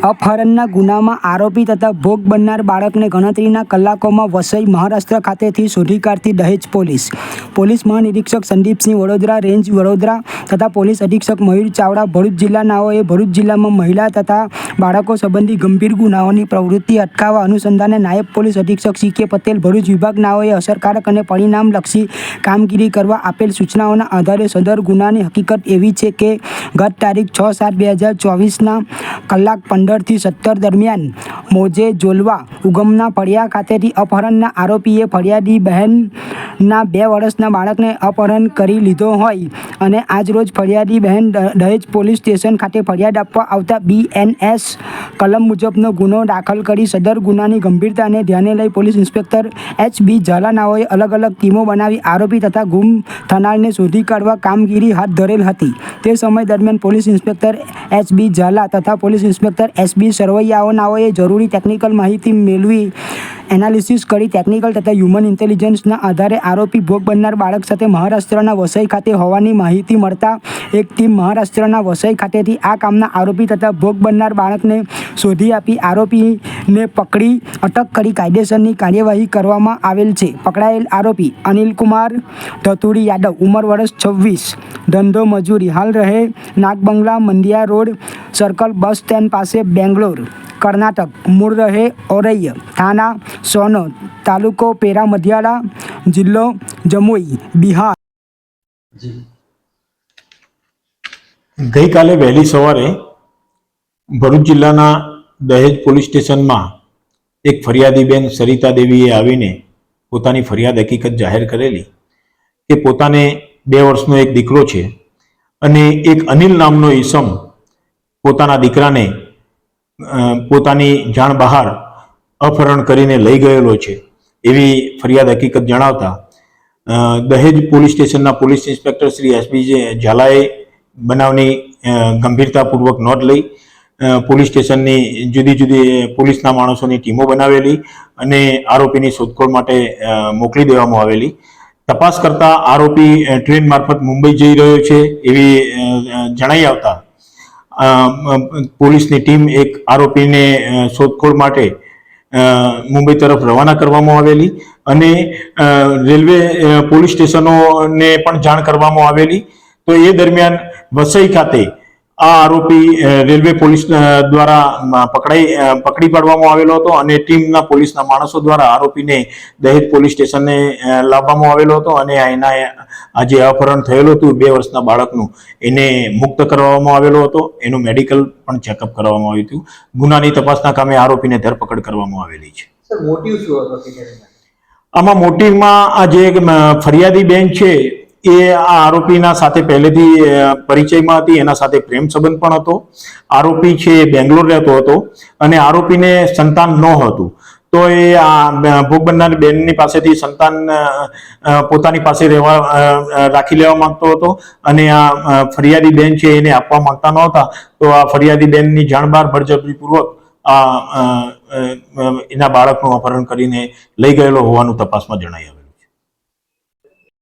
અપહરણના ગુનામાં આરોપી તથા ભોગ બનનાર બાળકને ગણતરીના કલાકોમાં વસઈ મહારાષ્ટ્ર ખાતેથી શોધી કાઢતી દહેજ પોલીસ. પોલીસ મહાનિરીક્ષક સંદીપસિંહ વડોદરા, રેન્જ વડોદરા તથા પોલીસ અધિક્ષક મયુર ચાવડા ભરૂચ જિલ્લાનાઓએ ભરૂચ જિલ્લામાં મહિલા તથા બાળકો સંબંધી ગંભીર ગુનાઓની પ્રવૃત્તિ અટકાવવા અનુસંધાને નાયબ પોલીસ અધિક્ષક સી કે પટેલ ભરૂચ વિભાગનાઓએ અસરકારક અને પરિણામલક્ષી કામગીરી કરવા આપેલ સૂચનાઓના આધારે સદર ગુનાની હકીકત એવી છે કે ગત તારીખ છ સાત બે હજાર ચોવીસના કલાક પંદરથી સત્તર દરમિયાન મોજે જોલવા ઉગમના ફળિયા ખાતેથી અપહરણના આરોપીએ ફરિયાદી બહેનના બે વર્ષના બાળકને અપહરણ કરી લીધો હોય અને આજરોજ ફરિયાદી બહેન દહેજ પોલીસ સ્ટેશન ખાતે ફરિયાદ આપવા આવતા બીએનએસ કલમ મુજબનો ગુનો દાખલ કરી સદર ગુનાની ગંભીરતાને ધ્યાને લઈ પોલીસ ઇન્સ્પેક્ટર એચ બી ઝાલાનાઓએ અલગ અલગ ટીમો બનાવી આરોપી તથા ગુમ થનારને શોધી કાઢવા કામગીરી હાથ ધરેલ હતી. તે સમય દરમિયાન police inspector H B Zala તથા પોલીસ ઇન્સ્પેક્ટર એસ બી સરવૈયાઓનાઓએ જરૂરી ટેકનિકલ માહિતી મેળવી એનાલિસિસ કરી ટેકનિકલ તથા હ્યુમન ઇન્ટેલિજન્સના આધારે આરોપી ભોગ બનનાર બાળક સાથે મહારાષ્ટ્રના વસઈ ખાતે હોવાની માહિતી મળતા, એક ટીમ મહારાષ્ટ્રના વસઈ ખાતેથી આ કામના આરોપી તથા ભોગ બનનાર બાળકને શોધી આપી. આરોપીને પકડી, અટક કરી કાયદેસરની કાર્યવાહી કરવામાં આવેલ છે. પકડાયેલ આરોપી અનિલકુમાર ધતુડી યાદવ, ઉંમર વર્ષ છવ્વીસ, ધંધો મજૂરી, હાલ રહે Nagbangla Mandya road, circle bus stand પાસે, બેંગ્લોર. કર્ણાટક મૂળ રહે ઓરૈય, થાના, સોનો, તાલુકો પેરા મધિયાળા જિલ્લો, જમુઈ, બિહાર. ગઈકાલે વહેલી સવારે ભરૂચ જિલ્લાના દહેજ પોલીસ સ્ટેશનમાં એક ફરિયાદીબેન સરિતા દેવીએ આવીને પોતાની ફરિયાદ હકીકત જાહેર કરેલી કે પોતાને બે વર્ષનો એક દીકરો છે અને એક અનિલ નામનો ઈસમ પોતાના દીકરાને પોતાની જાણ બહાર અપહરણ કરીને લઈ ગયેલો છે. એવી ફરિયાદ હકીકત જણાવતા દહેજ પોલીસ સ્ટેશનના પોલીસ ઇન્સ્પેક્ટર શ્રી એસબી ઝાલાએ બનાવની ગંભીરતાપૂર્વક નોંધ લઈ પોલીસ સ્ટેશનની જુદી જુદી પોલીસના માણસોની ટીમો બનાવેલી અને આરોપીની શોધખોળ માટે મોકલી દેવામાં આવેલી. તપાસ કરતા આરોપી ટ્રેન મારફત મુંબઈ જઈ રહ્યો છે એવી જણાઈ આવતા પોલીસની ટીમ એક આરોપીને શોધખોળ માટે મુંબઈ તરફ રવાના કરવામાં આવેલી અને રેલવે પોલીસ સ્ટેશનોને પણ જાણ કરવામાં આવેલી. તો એ દરમિયાન વસઈ ખાતે આ આરોપી રેલવે પોલીસ દ્વારા પકડાઈ પકડી પાડવામાં આવેલો હતો અને ટીમના પોલીસના માણસો દ્વારા આરોપીને દહેજ પોલીસ સ્ટેશને લાવવામાં આવેલો હતો અને એના આ જે અપહરણ થયેલું હતું બે વર્ષના બાળકનું એને મુક્ત કરવામાં આવેલો હતો. એનું મેડિકલ પણ ચેકઅપ કરવામાં આવ્યું હતું. ગુનાની તપાસના કામે આરોપીને ધરપકડ કરવામાં આવેલી છે. મોટિવ શું હતો? આમાં મોટીમાં આ જે ફરિયાદી બેન છે એ આ આરોપીના સાથે પહેલેથી પરિચયમાં હતી, એના સાથે પ્રેમ સંબંધ પણ હતો. આરોપી છે એ બેંગ્લોર રહેતો હતો અને આરોપીને સંતાન ન હતું. તો એ આ ભોગ બનનાર બેનની પાસેથી સંતાન પોતાની પાસે રહેવા રાખી લેવા માંગતો હતો અને આ ફરિયાદી બેન છે એને આપવા માંગતા નહોતા. તો આ ફરિયાદી બેનની જાણ બહાર બળજબરીપૂર્વક આ એના બાળકનું અપહરણ કરીને લઈ ગયેલો હોવાનું તપાસમાં જણાઈ આવ્યું